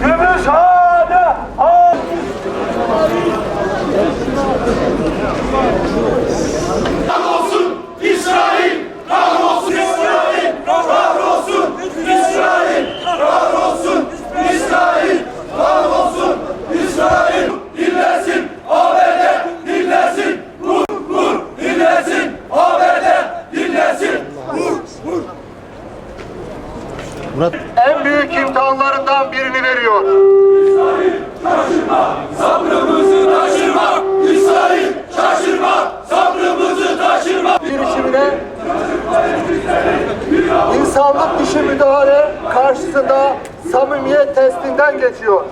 Gümüşhane Olsun İsrail! Rahman! En büyük imtihanlarından birini veriyor. Sabrımızı taşırma! İsrail! Şaşırma! Sabrımızı taşırma! girişimine insanlık dışı müdahale karşısında samimiyet testinden geçiyor.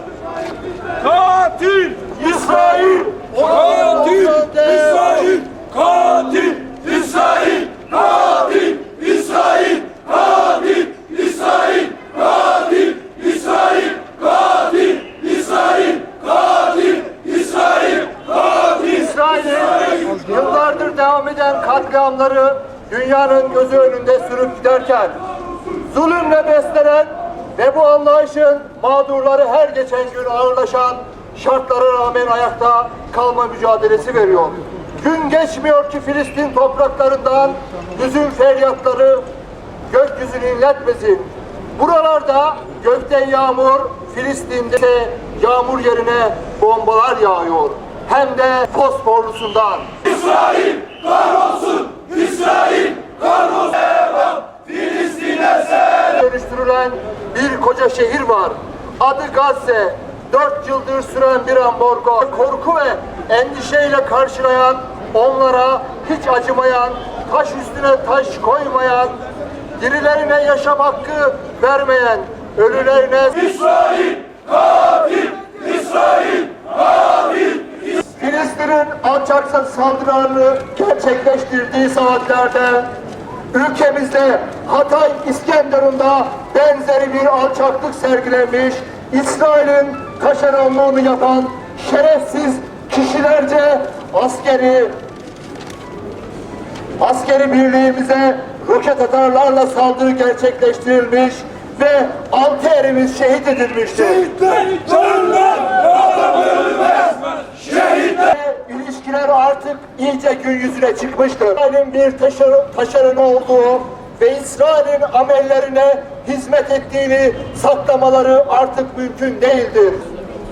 Katil İsrail! Katil İsrail! Katil İsrail! Katil İsrail! Katil İsrail! Katil İsrail! Katil İsrail! Katil İsrail! Katil İsrail'in yıllardır eden katliamları dünyanın gözü önünde sürüp giderken zulümle beslenen ve bu anlayışın mağdurları her geçen gün ağırlaşan şartlara rağmen ayakta kalma mücadelesi veriyor. Gün geçmiyor ki Filistin topraklarından hüzün feryatları gökyüzünü inletmesin. Buralarda gökten yağmur, Filistin'de yağmur yerine bombalar yağıyor. Hem de fosforlusundan. İsrail kahrolsun! İsrail kahrolsun! Devam! Filistin'e selam! dönüştürülen bir koca şehir var. Adı Gazze. Dört yıldır süren bir ambargo. Korku ve endişeyle karşılayan, onlara hiç acımayan, taş üstüne taş koymayan, dirilerine yaşam hakkı vermeyen, ölülerine İsrail katil! İsrail! Filistin'in alçak saldırılarını gerçekleştirdiği saatlerde ülkemizde Hatay İskenderun'da benzeri bir alçaklık sergilenmiş, İsrail'in taşeronluğunu yapan şerefsiz kişilerce askeri askeri birliğimize roket atarlarla saldırı gerçekleştirilmiş ve altı erimiz şehit edilmiştir. Canlar İlişkiler artık iyice gün yüzüne çıkmıştır. İsrail'in bir taşeron, taşeron olduğu ve İsrail'in amellerine hizmet ettiğini saklamaları artık mümkün değildir.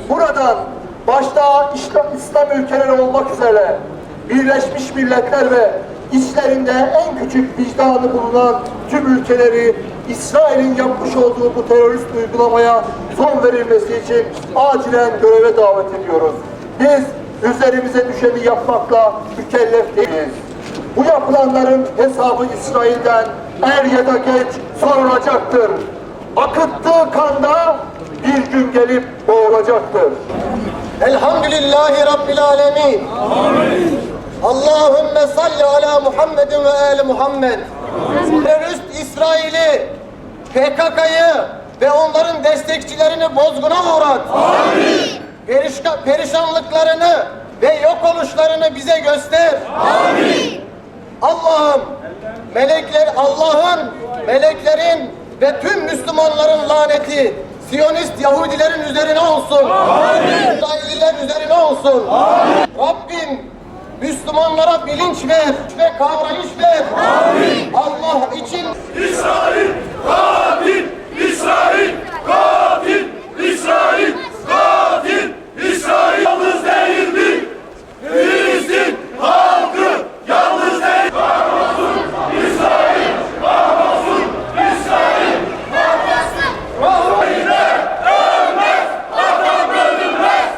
Buradan başta İslam, İslam ülkeleri olmak üzere Birleşmiş Milletler ve içlerinde en küçük vicdanı bulunan tüm ülkeleri İsrail'in yapmış olduğu bu terörist uygulamaya son verilmesi için acilen göreve davet ediyoruz. Biz üzerimize düşeni yapmakla mükellef değiliz. Bu yapılanların hesabı İsrail'den er ya da geç sorulacaktır. Akıttığı kanda bir gün gelip boğulacaktır. Elhamdülillahi Rabbil Alemin. Allahümme salli ala Muhammedin ve ali Muhammed. Terörist İsrail'i, PKK'yı ve onların destekçilerini bozguna uğrat. Perişanlıklarını ve yok oluşlarını bize göster. Allah'ım melekler Allah'ın meleklerin ve tüm Müslümanların laneti Siyonist Yahudilerin üzerine olsun. İsrailliler üzerine olsun. Rabbim Müslümanlara bilinç ver ve kavrayış ver. Allah için İsrail katil! İsrail katil! İsrail katil! İsrail yalnız değildir! Filistin halkı yalnız değil! Kahrolsun İsrail! Kahrolsun İsrail! Kahrolsun! Şehitler ölmez! Vatan bölünmez!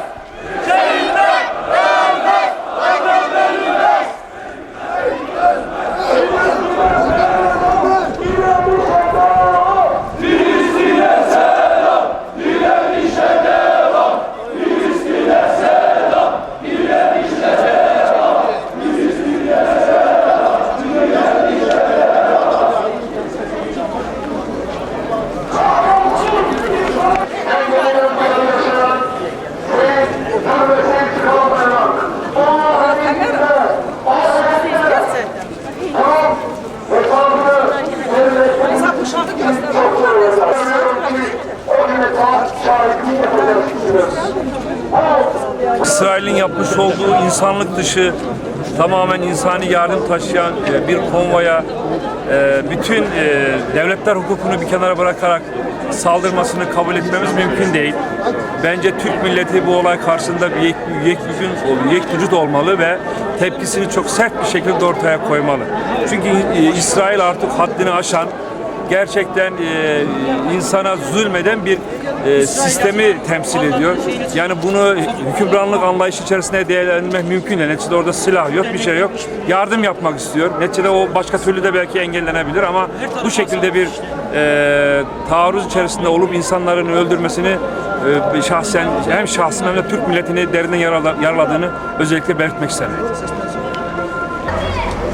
Şehitler ölmez! Vatan bölünmez! şahitlik edeceksiniz. İsrail'in yapmış olduğu insanlık dışı tamamen insani yardım taşıyan e, bir konvoya e, bütün e, devletler hukukunu bir kenara bırakarak saldırmasını kabul etmemiz mümkün değil. Bence Türk milleti bu olay karşısında bir yek, vücut olmalı ve tepkisini çok sert bir şekilde ortaya koymalı. Çünkü İsrail artık haddini aşan, gerçekten e, insana zulmeden bir e, sistemi temsil ediyor. Yani bunu hükümranlık anlayışı içerisinde değerlendirmek mümkün değil. Neticede orada silah yok, bir şey yok. Yardım yapmak istiyor. Neticede o başka türlü de belki engellenebilir ama bu şekilde bir e, taarruz içerisinde olup insanların öldürmesini e, şahsen hem şahsın hem de Türk milletini derinden yarala- yaraladığını özellikle belirtmek isterim.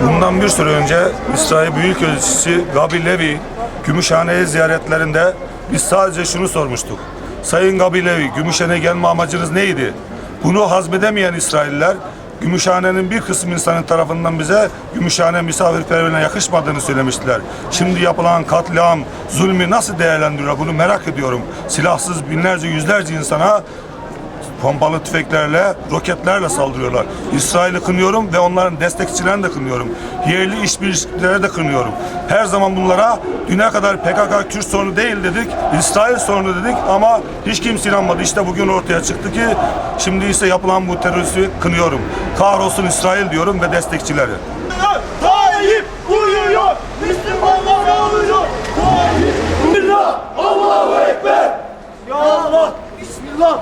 Bundan bir süre önce İsrail Büyükelçisi Gabi Levi Gümüşhane'ye ziyaretlerinde biz sadece şunu sormuştuk. Sayın Gabi Levi, Gümüşhane'ye gelme amacınız neydi? Bunu hazmedemeyen İsrailler Gümüşhane'nin bir kısım insanın tarafından bize Gümüşhane misafirperverliğine yakışmadığını söylemiştiler. Şimdi yapılan katliam, zulmü nasıl değerlendiriyor bunu merak ediyorum. Silahsız binlerce yüzlerce insana pompalı tüfeklerle, roketlerle saldırıyorlar. İsrail'i kınıyorum ve onların destekçilerini de kınıyorum. Yerli işbirlikçileri de kınıyorum. Her zaman bunlara düne kadar PKK Kürt sorunu değil dedik, İsrail sorunu dedik ama hiç kimse inanmadı. İşte bugün ortaya çıktı ki şimdi ise yapılan bu teröristi kınıyorum. Kahrolsun İsrail diyorum ve destekçileri. Tayyip uyuyor. Müslümanlar ağlıyor. Tayyip. Bismillah. Allahu Ekber. Ya Allah. Bismillah.